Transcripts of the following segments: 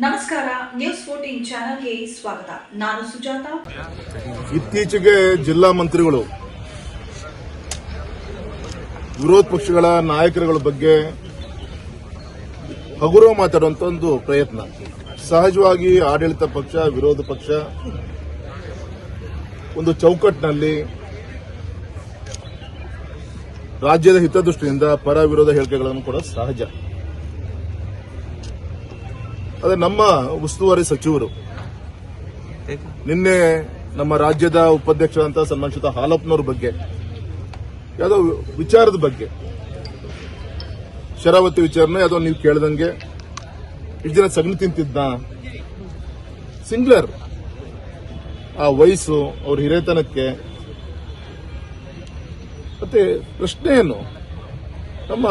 ನಮಸ್ಕಾರ news fourteen ಚಾನೆಲ್ಗೆ ಸ್ವಾಗತ. ನಾನು ಸುಜಾತ. ಇತ್ತೀಚೆಗೆ ಜಿಲ್ಲಾ ಮಂತ್ರಿಗಳು, ವಿರೋಧ ಪಕ್ಷಗಳ ನಾಯಕರುಗಳ ಬಗ್ಗೆ ಹಗುರ ಮಾತಾಡುವಂತ ಒಂದು ಪ್ರಯತ್ನ. ಸಹಜವಾಗಿ ಆಡಳಿತ ಪಕ್ಷ, ವಿರೋಧ ಪಕ್ಷ ಒಂದು ಚೌಕಟ್ಟಿನಲ್ಲಿ ರಾಜ್ಯದ ಹಿತದೃಷ್ಟಿಯಿಂದ ಪರ ವಿರೋಧ ಹೇಳಿಕೆಗಳನ್ನು ಕೂಡ ಸಹಜ. ಆದರೆ ನಮ್ಮ ಉಸ್ತುವಾರಿ ಸಚಿವರು. ನಿನ್ನೆ ನಮ್ಮ ರಾಜ್ಯದ ಉಪಾಧ್ಯಕ್ಷರಂತ ಸನ್ಮಾನಿಸಿದ ಹಾಲಪ್ಪನವ್ರ ಬಗ್ಗೆ, ಯಾವುದೋ ವಿಚಾರದ ಬಗ್ಗೆ, ಶರಾವತಿ ವಿಚಾರನ ಯಾವುದೋ ನೀವು ಕೇಳ್ದಂಗೆ, ಇಷ್ಟು ಜನ ಸಗಣಿ ತಿಂತಿದ್ದ ಸಿಂಗ್ಲರ್, ಆ ವಯಸ್ಸು, ಅವ್ರ ಹಿರೇತನಕ್ಕೆ ಮತ್ತೆ ಪ್ರಶ್ನೆಯನ್ನು ನಮ್ಮ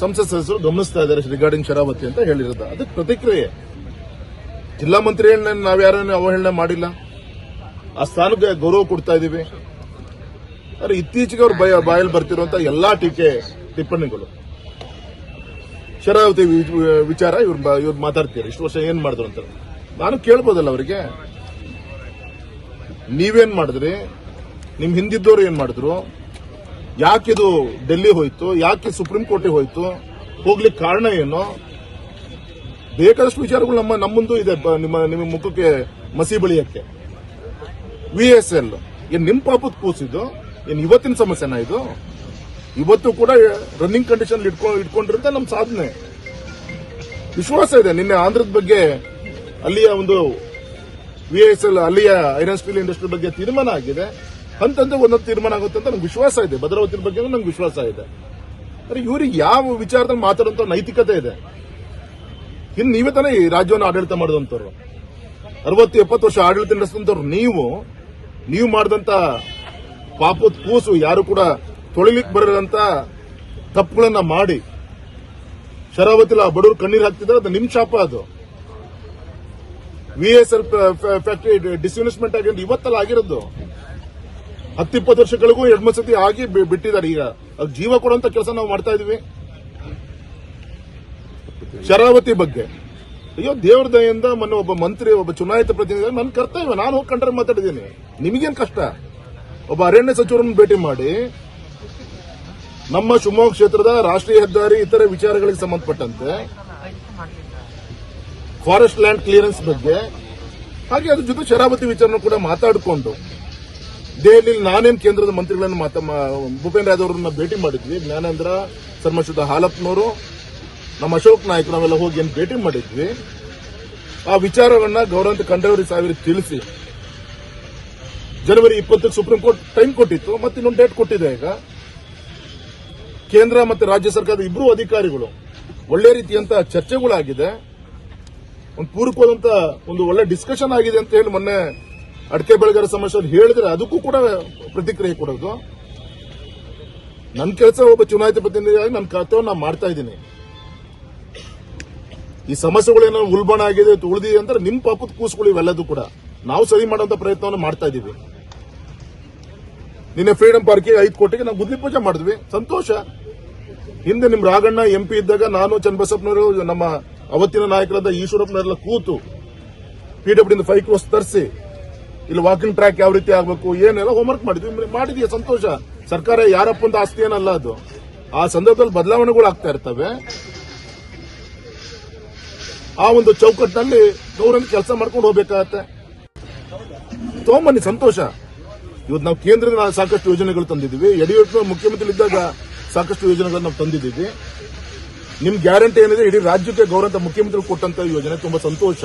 ಸಂಸತ್ ಸದಸ್ಯರು ಗಮನಿಸ್ತಾ ಇದ್ದಾರೆ ರಿಗಾರ್ಡಿಂಗ್ ಶರಾವತಿ ಅಂತ ಹೇಳಿರೋದು. ಅದಕ್ಕೆ ಪ್ರತಿಕ್ರಿಯೆ. ಜಿಲ್ಲಾ ಮಂತ್ರಿ ನಾವ್ಯಾರನ್ನ ಅವಹೇಳನೆ ಮಾಡಿಲ್ಲ. ಆ ಸ್ಥಾನಕ್ಕೆ ಗೌರವ ಕೊಡ್ತಾ ಇದೀವಿ. ಆದ್ರೆ ಇತ್ತೀಚೆಗೆ ಅವ್ರ ಬಾಯಲ್ಲಿ ಬರ್ತಿರುವಂತ ಎಲ್ಲಾ ಟೀಕೆ, ಟಿಪ್ಪಣಿಗಳು. ಶರಾವತಿ ವಿಚಾರ ಇವ್ರು ಇವ್ರು ಮಾತಾಡ್ತೀರಿ ಇಷ್ಟು ವರ್ಷ ಏನ್ ಮಾಡಿದ್ರು ಅಂತ. ನಾನು ಕೇಳ್ಬೋದಲ್ಲ ಅವರಿಗೆ. ನೀವೇನ್ ಮಾಡಿದ್ರಿ? ನಿಮ್ ಹಿಂದಿದ್ದವ್ರು ಏನ್ ಮಾಡಿದ್ರು? ಯಾಕಿದು ಡೆಲ್ಲಿ ಹೋಯ್ತು, ಯಾಕೆ ಸುಪ್ರೀಂ ಕೋರ್ಟಿಗೆ ಹೋಯ್ತು, ಹೋಗ್ಲಿಕ್ಕೆ ಕಾರಣ ಏನು? ಬೇಕಾದಷ್ಟು ವಿಚಾರಗಳು ನಮ್ಮ ನಮ್ಮದು ಇದೆ ನಿಮ್ಮ ನಿಮ್ಮ ಮುಖಕ್ಕೆ ಮಸಿ ಬಳಿಯಕ್ಕೆ. ವಿ ಎಸ್ ಎಲ್ ಏನ್ ನಿಮ್ ಪಾಪದ ಕೂಸಿದ್ದು ಏನ್ ಇವತ್ತಿನ ಸಮಸ್ಯೆನ ಇದು? ಇವತ್ತು ಕೂಡ ರನ್ನಿಂಗ್ ಕಂಡೀಷನ್ ಇಟ್ಕೊಂಡು ಇಟ್ಕೊಂಡಿರುತ್ತೆ ನಮ್ಮ ಸಾಧನೆ. ವಿಶ್ವಾಸ ಇದೆ. ನಿನ್ನೆ ಆಂಧ್ರದ ಬಗ್ಗೆ ಅಲ್ಲಿಯ ಒಂದು ವಿ ಎಸ್ ಎಲ್ ಅಲ್ಲಿಯ ಐರನ್ ಸ್ಟೀಲ್ ಇಂಡಸ್ಟ್ರಿ ಬಗ್ಗೆ ತೀರ್ಮಾನ ಆಗಿದೆ. ಹಂತ ಒಂದೊಂದು ತೀರ್ಮಾನ ಆಗುತ್ತೆ ಅಂತ ನಂಗೆ ವಿಶ್ವಾಸ ಇದೆ. ಭದ್ರಾವತಿ ಬಗ್ಗೆ ನಂಗೆ ವಿಶ್ವಾಸ ಇದೆ. ಆದ್ರೆ ಇವ್ರಿಗೆ ಯಾವ ವಿಚಾರದಲ್ಲಿ ಮಾತಾಡುವಂತ ನೈತಿಕತೆ ಇದೆ? ಇನ್ನು ನೀವೇ ತಾನೇ ಈ ರಾಜ್ಯವನ್ನು ಆಡಳಿತ ಮಾಡಿದಂತವ್ರು ಅರವತ್ತು, ಎಪ್ಪತ್ತು ವರ್ಷ ಆಡಳಿತ ನಡೆಸಿದಂತವ್ರು ನೀವು ನೀವು ಮಾಡಿದಂತ ಪಾಪದ ಕೂಸು ಯಾರು ಕೂಡ ತೊಳಿಲಿಕ್ಕೆ ಬರದಂತ ತಪ್ಪುಗಳನ್ನ ಮಾಡಿ. ಶರಾವತಿಲ ಬಡವರು ಕಣ್ಣೀರು ಹಾಕ್ತಿದ್ದಾರೆ, ಅದು ನಿಮ್ ಶಾಪ ಅದು. V S L factory disinvestment ಆಗಿ ಇವತ್ತಲ್ಲ ಆಗಿರೋದು. ಹತ್ತಿಪ್ಪತ್ತು ವರ್ಷಗಳಿಗೂ ಎರಡ್ ಸತಿ ಆಗಿ ಬಿಟ್ಟಿದ್ದಾರೆ. ಈಗ ಅದು ಜೀವ ಕೊಡುವಂತ ಕೆಲಸ ನಾವು ಮಾಡ್ತಾ ಇದೀವಿ ಶರಾವತಿ ಬಗ್ಗೆ. ಅಯ್ಯೋ, ದೇವ್ರ ದಯಿಂದ ಮೊನ್ನೆ ಒಬ್ಬ ಮಂತ್ರಿ, ಒಬ್ಬ ಚುನಾಯಿತ ಪ್ರತಿನಿಧಿ, ನನ್ನ ಕರ್ತವ್ಯ, ನಾನು ಹೋಗಿ ಕಂಡ್ರೆ ಮಾತಾಡಿದ್ದೀನಿ. ನಿಮಗೇನ್ ಕಷ್ಟ? ಒಬ್ಬ ಅರಣ್ಯ ಸಚಿವರನ್ನು ಭೇಟಿ ಮಾಡಿ, ನಮ್ಮ ಶಿವಮೊಗ್ಗ ಕ್ಷೇತ್ರದ ರಾಷ್ಟ್ರೀಯ ಹೆದ್ದಾರಿ ಇತರೆ ವಿಚಾರಗಳಿಗೆ ಸಂಬಂಧಪಟ್ಟಂತೆ ಫಾರೆಸ್ಟ್ ಲ್ಯಾಂಡ್ ಕ್ಲಿಯರೆನ್ಸ್ ಬಗ್ಗೆ, ಹಾಗೆ ಅದ್ರ ಜೊತೆ ಶರಾವತಿ ವಿಚಾರನೂ ಕೂಡ ಮಾತಾಡಿಕೊಂಡು ದೆಹಲಿಯಲ್ಲಿ ನಾನೇನ್ ಕೇಂದ್ರದ ಮಂತ್ರಿಗಳನ್ನು ಮಾತ ಭೂಪೇಂದ್ರ ಯಾದವ್ ಅವರನ್ನ ಭೇಟಿ ಮಾಡಿದ್ವಿ. ಜ್ಞಾನೇಂದ್ರ ಸರ್ಮಶುದ್ಧ ಹಾಲಪ್ಪನವರು ನಮ್ಮ ಅಶೋಕ್ ನಾಯಕ್ ನಾವೆಲ್ಲ ಹೋಗಿ ಏನು ಭೇಟಿ ಮಾಡಿದ್ವಿ. ಆ ವಿಚಾರವನ್ನ ಗೌರವಂತ ಕಂಡವರಿ ಸಾವಿರ ತಿಳಿಸಿ. ಜನವರಿ ಇಪ್ಪತ್ತಕ್ಕೆ ಸುಪ್ರೀಂ ಕೋರ್ಟ್ ಟೈಮ್ ಕೊಟ್ಟಿತ್ತು, ಮತ್ತೆ ಇನ್ನೊಂದು ಡೇಟ್ ಕೊಟ್ಟಿದೆ ಈಗ. ಕೇಂದ್ರ ಮತ್ತು ರಾಜ್ಯ ಸರ್ಕಾರದ ಇಬ್ಬರು ಅಧಿಕಾರಿಗಳು, ಒಳ್ಳೆ ರೀತಿಯಂತ ಚರ್ಚೆಗಳಾಗಿದೆ. ಒಂದು ಪೂರಕವಾದಂತ ಒಂದು ಒಳ್ಳೆ ಡಿಸ್ಕಷನ್ ಆಗಿದೆ ಅಂತ ಹೇಳಿ ಮೊನ್ನೆ ಅಡಕೆ ಬೆಳೆಗಾರ ಸಮಸ್ಯೆ ಹೇಳಿದ್ರೆ ಅದಕ್ಕೂ ಕೂಡ ಪ್ರತಿಕ್ರಿಯೆ ಕೊಡೋದು. ನನ್ನ ಕೆಲಸ ಒಬ್ಬ ಚುನಾಯಿತ ಪ್ರತಿನಿಧಿಯಾಗಿ ನನ್ನ ಕರ್ತವ್ಯ ನಾನು ಮಾಡ್ತಾ ಇದ್ದೀನಿ. ಈ ಸಮಸ್ಯೆಗಳೇನೋ ಉಲ್ಬಣ ಆಗಿದೆ ತುಳಿದಿ ಅಂದ್ರೆ ನಿಮ್ಮ ಪಾಪದ ಕೂಸುಗಳು ಇವೆಲ್ಲದೂ ಕೂಡ. ನಾವು ಸರಿ ಮಾಡುವಂತ ಪ್ರಯತ್ನವನ್ನು ಮಾಡ್ತಾ ಇದೀವಿ ನಿನ್ನೆ ಫ್ರೀಡಂ ಪಾರ್ಕಿಗೆ ಐದು ಕೋಟಿಗೆ ನಾವು ಗುದ್ಲಿ ಪೂಜೆ ಮಾಡಿದ್ವಿ. ಸಂತೋಷ. ಹಿಂದೆ ನಿಮ್ ರಾಗಣ್ಣ ಎಂಪಿ ಇದ್ದಾಗ ನಾನು ಚನ್ನಬಸಪ್ಪನವರು, ನಮ್ಮ ಅವತ್ತಿನ ನಾಯಕರಾದ ಈಶ್ವರಪ್ಪನವರೆಲ್ಲ ಕೂತು ಪಿಡಬ್ಲ್ಯೂ ಫೈವ್ ಕ್ರೋಸ್ ತರಿಸಿ ಇಲ್ಲಿ ವಾಕಿಂಗ್ ಟ್ರ್ಯಾಕ್ ಯಾವ ರೀತಿ ಆಗಬೇಕು, ಏನೆಲ್ಲ ಹೋಮ್ವರ್ಕ್ ಮಾಡಿದ್ವಿ. ಮಾಡಿದೀಯ, ಸಂತೋಷ. ಸರ್ಕಾರ ಯಾರಪ್ಪಂದ ಆಸ್ತಿ ಏನಲ್ಲ ಅದು. ಆ ಸಂದರ್ಭದಲ್ಲಿ ಬದಲಾವಣೆಗಳು ಆಗ್ತಾ ಇರ್ತವೆ. ಆ ಒಂದು ಚೌಕಟ್ಟಿನಲ್ಲಿ ಗೌರವ ಕೆಲಸ ಮಾಡ್ಕೊಂಡು ಹೋಗ್ಬೇಕಾಗತ್ತೆ. ತಗೊಂಬನ್ನಿ ಸಂತೋಷ. ಇವತ್ತು ನಾವು ಕೇಂದ್ರದ ಸಾಕಷ್ಟು ಯೋಜನೆಗಳು ತಂದಿದ್ದೀವಿ. ಯಡಿಯೂರಪ್ಪ ಮುಖ್ಯಮಂತ್ರಿ ಇದ್ದಾಗ ಸಾಕಷ್ಟು ಯೋಜನೆಗಳನ್ನು ನಾವು ತಂದಿದ್ದೀವಿ. ನಿಮ್ ಗ್ಯಾರಂಟಿ ಏನಿದೆ? ಇಡೀ ರಾಜ್ಯಕ್ಕೆ ಗೌರವ ಮುಖ್ಯಮಂತ್ರಿ ಕೊಟ್ಟಂತ ಯೋಜನೆ. ತುಂಬಾ ಸಂತೋಷ.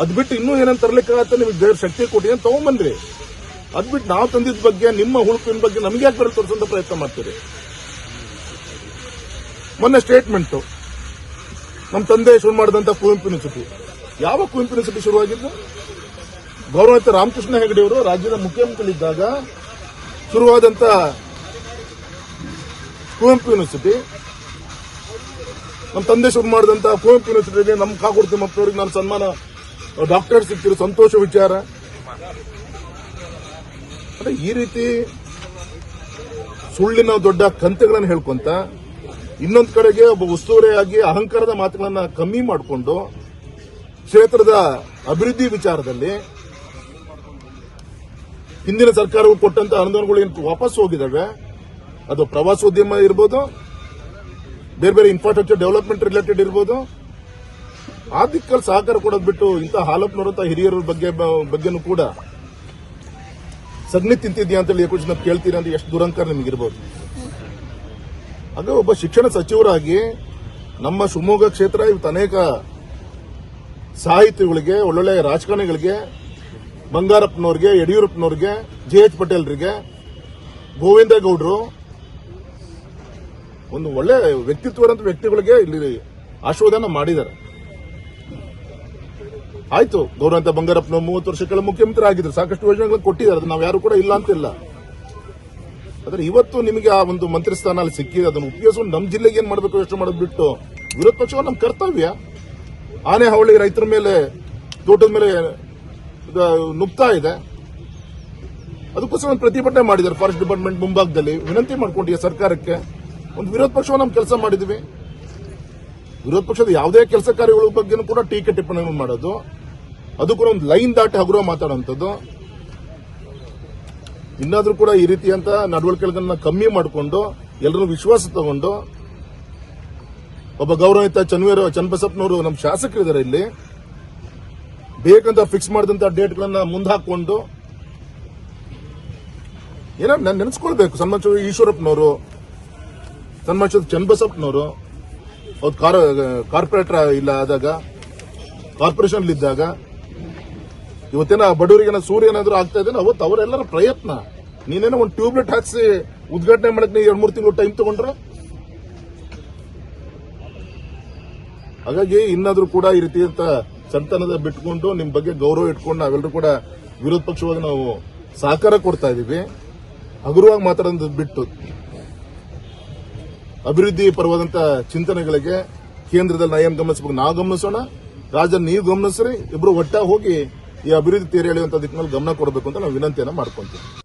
ಅದ್ ಬಿಟ್ಟು ಇನ್ನೂ ಏನಂತ ತರ್ಲಿಕ್ಕಾಗತ್ತೆ ನಿಮಗೆ ದೇವ್ರ ಶಕ್ತಿ ಕೊಡಿ ಅಂತ ತಗೊಂಡ್ಬಂದ್ರಿ ಅದ್ ಬಿಟ್ಟು ನಾವು ತಂದಿದ್ದ ಬಗ್ಗೆ, ನಿಮ್ಮ ಹುಳುಪಿನ ಬಗ್ಗೆ ನಮ್ಗೆ ಯಾಕೆ ಬರಲ್ ತೋರಿಸೋಂತ ಪ್ರಯತ್ನ ಮಾಡ್ತೀರಿ? ಮೊನ್ನೆ ಸ್ಟೇಟ್ಮೆಂಟ್ ನಮ್ಮ ತಂದೆ ಶುರು ಮಾಡಿದಂತ ಕುವೆಂಪು ಯೂನಿವರ್ಸಿಟಿ ಯಾವ ಕುವೆಂಪು ಯೂನಿವರ್ಸಿಟಿ ಶುರುವಾಗಿದ್ದು ಗೌರವಯುತ ರಾಮಕೃಷ್ಣ ಹೆಗಡೆ ಅವರು ರಾಜ್ಯದ ಮುಖ್ಯಮಂತ್ರಿಗಳಿದ್ದಾಗ ಶುರುವಾದಂತ ಕುವೆಂಪು ಯೂನಿವರ್ಸಿಟಿ ನಮ್ಮ ತಂದೆ ಶುರು ಮಾಡಿದಂತ ಕುವೆಂಪು ಯೂನಿವರ್ಸಿಟಿಗೆ ನಮ್ಮ ಕಾಗೋಡು ತಿಮ್ಮಪ್ಪನವರಿಗೆ ನಾನು ಸನ್ಮಾನ ಡಾಕ್ಟರ್ ಸಿಗ್ತಿರೋ ಸಂತೋಷ ವಿಚಾರ. ಅಂದ್ರೆ ಈ ರೀತಿ ಸುಳ್ಳಿನ ದೊಡ್ಡ ಕಂತೆಗಳನ್ನು ಹೇಳ್ಕೊಂತ ಇನ್ನೊಂದು ಕಡೆಗೆ ಒಬ್ಬ ಉಸ್ತುವಾರಿಯಾಗಿ ಅಹಂಕಾರದ ಮಾತುಗಳನ್ನ ಕಮ್ಮಿ ಮಾಡಿಕೊಂಡು ಕ್ಷೇತ್ರದ ಅಭಿವೃದ್ಧಿ ವಿಚಾರದಲ್ಲಿ ಹಿಂದಿನ ಸರ್ಕಾರವು ಕೊಟ್ಟಂತ ಅನುದಾನಗಳು ಏನು ವಾಪಸ್ ಹೋಗಿದ್ದಾವೆ ಅದು ಪ್ರವಾಸೋದ್ಯಮ ಇರ್ಬೋದು, ಬೇರೆ ಬೇರೆ ಇನ್ಫ್ರಾಸ್ಟ್ರಕ್ಚರ್ ಡೆವಲಪ್ಮೆಂಟ್ ರಿಲೇಟೆಡ್ ಇರ್ಬೋದು ಆ ದಿಕ್ಕಲ್ಲಿ ಸಹಕಾರ ಕೊಡೋದು ಬಿಟ್ಟು ಇಂಥ ಹಾಲಪ್ಪನವರಂತ ಹಿರಿಯರ ಬಗ್ಗೆ ಬಗ್ಗೆನೂ ಕೂಡ ಸಗಣಿ ತಿಂತಿದ್ಯಾ ಅಂತೇಳಿ ಯಾಕೆ ನಾವು ಕೇಳ್ತೀರಾ ಅಂದ್ರೆ ಎಷ್ಟು ದುರಂಕಾರ ನಿಮಗಿರ್ಬೋದು. ಹಾಗೆ ಒಬ್ಬ ಶಿಕ್ಷಣ ಸಚಿವರಾಗಿ ನಮ್ಮ ಶಿವಮೊಗ್ಗ ಕ್ಷೇತ್ರ ಇವತ್ತು ಅನೇಕ ಸಾಹಿತಿಗಳಿಗೆ, ಒಳ್ಳೊಳ್ಳೆ ರಾಜಕಾರಣಿಗಳಿಗೆ, ಬಂಗಾರಪ್ಪನವ್ರಿಗೆ, ಯಡಿಯೂರಪ್ಪನವ್ರಿಗೆ, ಜೆ ಎಚ್ ಪಟೇಲ್ರಿಗೆ ಗೋವಿಂದ ಗೌಡ್ರು ಒಂದು ಒಳ್ಳೆ ವ್ಯಕ್ತಿತ್ವದಂತ ವ್ಯಕ್ತಿಗಳಿಗೆ ಇಲ್ಲಿ ಆಶೀರ್ವಾದನ ಮಾಡಿದ್ದಾರೆ. ಆಯ್ತು ಗೌರವಂತ ಬಂಗಾರಪ್ಪನ ಮೂವತ್ತು ವರ್ಷಗಳ ಮುಖ್ಯಮಂತ್ರಿ ಆಗಿದ್ರು ಸಾಕಷ್ಟು ಯೋಜನೆಗಳನ್ನು ಕೊಟ್ಟಿದ್ದಾರೆ. ಅದು ನಾವು ಯಾರು ಕೂಡ ಇಲ್ಲ ಅಂತಿಲ್ಲ. ಆದ್ರೆ ಇವತ್ತು ನಿಮಗೆ ಆ ಒಂದು ಮಂತ್ರಿ ಸ್ಥಾನ ಅಲ್ಲಿ ಸಿಕ್ಕಿದೆ ಅದನ್ನು ಉಪಯೋಗಿಸ್ಕೊಂಡು ನಮ್ಮ ಜಿಲ್ಲೆಗೆ ಏನ್ ಮಾಡಬೇಕು ಯೋಚನೆ ಮಾಡೋದು ಬಿಟ್ಟು ವಿರೋಧ ಪಕ್ಷ ನಮ್ಮ ಕರ್ತವ್ಯ. ಆನೆ ಹಾವಳಿ ರೈತರ ಮೇಲೆ, ತೋಟದ ಮೇಲೆ ನುಗ್ತಾ ಇದೆ. ಅದಕ್ಕೋಸ್ಕರ ಒಂದು ಪ್ರತಿಭಟನೆ ಮಾಡಿದ್ದಾರೆ ಫಾರೆಸ್ಟ್ ಡಿಪಾರ್ಟ್ಮೆಂಟ್ ಮುಂಭಾಗದಲ್ಲಿ. ವಿನಂತಿ ಮಾಡ್ಕೊಂಡಿದೆ ಸರ್ಕಾರಕ್ಕೆ ಒಂದು ವಿರೋಧ ಪಕ್ಷವನ್ನು ನಾವು ಕೆಲಸ ಮಾಡಿದ್ವಿ. ವಿರೋಧ ಪಕ್ಷದ ಯಾವುದೇ ಕೆಲಸ ಕಾರ್ಯಗಳ ಬಗ್ಗೆನೂ ಕೂಡ ಟೀಕೆ ಟಿಪ್ಪಣಿ ಮಾಡೋದು. ಅದು ಕೂಡ ಒಂದು ಲೈನ್ ದಾಟಿ ಹಗುರ ಮಾತಾಡುವಂಥದ್ದು. ಇನ್ನಾದ್ರೂ ಕೂಡ ಈ ರೀತಿಯಂತ ನಡವಳಿಕೆಗಳನ್ನ ಕಮ್ಮಿ ಮಾಡಿಕೊಂಡು ಎಲ್ಲರೂ ವಿಶ್ವಾಸ ತಗೊಂಡು, ಒಬ್ಬ ಗೌರವಿತ ಚನ್ವೀರ, ಚನ್ನಬಸಪ್ಪನವರು ನಮ್ಮ ಶಾಸಕರಿದ್ದಾರೆ ಇಲ್ಲಿ. ಬೇಕಂತ ಫಿಕ್ಸ್ ಮಾಡಿದಂತ ಡೇಟ್ಗಳನ್ನ ಮುಂದಾಕೊಂಡು ಏನೋ ನಾನು, ನೆನೆಸ್ಕೊಳ್ಬೇಕು. ಸನ್ಮಾಚ ಈಶ್ವರಪ್ಪನವರು ಸನ್ಮಾಚ ಚನ್ನಬಸಪ್ಪನವರು, ಅವ್ರು ಕಾರ್ಪೊರೇಟರ್ ಇಲ್ಲ ಆದಾಗ ಕಾರ್ಪೊರೇಷನ್ ಇದ್ದಾಗ ಇವತ್ತೇನ ಸೂರ್ಯ ಏನಾದ್ರೂ ಆಗ್ತಾ ಇದೆ, ಅವತ್ತು ಅವರೆಲ್ಲರ ಪ್ರಯತ್ನ. ನೀನೇನೋ ಒಂದು ಟ್ಯೂಬ್ಲೆಟ್ ಹಾಕಿಸಿ ಉದ್ಘಾಟನೆ ಮಾಡಕ್ಕೆ ಎರಡ್ ಮೂರು ತಿಂಗಳು ಟೈಮ್ ತಗೊಂಡ್ರೆ? ಹಾಗಾಗಿ ಇನ್ನಾದ್ರೂ ಕೂಡ ಈ ರೀತಿ ಅಂತ ಸಂತಾನದ ಬಿಟ್ಕೊಂಡು ನಿಮ್ ಬಗ್ಗೆ ಗೌರವ ಇಟ್ಕೊಂಡು ನಾವೆಲ್ಲರೂ ಕೂಡ ವಿರೋಧ ಪಕ್ಷವಾಗಿ ನಾವು ಸಹಕಾರ ಕೊಡ್ತಾ ಇದೀವಿ. ಹಗುರವಾಗಿ ಮಾತಾಡೋದು ಬಿಟ್ಟು ಅಭಿವೃದ್ಧಿ ಪರವಾದಂತ ಚಿಂತನೆಗಳಿಗೆ ಕೇಂದ್ರದಲ್ಲಿ ನಾ ಏನ್ ಗಮನಿಸಬೇಕು? ನಾವು ಗಮನಿಸೋಣ. ರಾಜ, ನೀವು ಗಮನಿಸ್ರಿ. ಇಬ್ರು ಒಟ್ಟಾಗಿ ಹೋಗಿ ಈ ಅಭಿವೃದ್ಧಿ ತೆರೆ ಎಳೆಯುವಂತ ದಿಕ್ಕಿನಲ್ಲಿ ಗಮನ ಕೊಡಬೇಕು ಅಂತ ನಾವು ವಿನಂತಿಯನ್ನ ಮಾಡ್ಕೊಂತೀವಿ.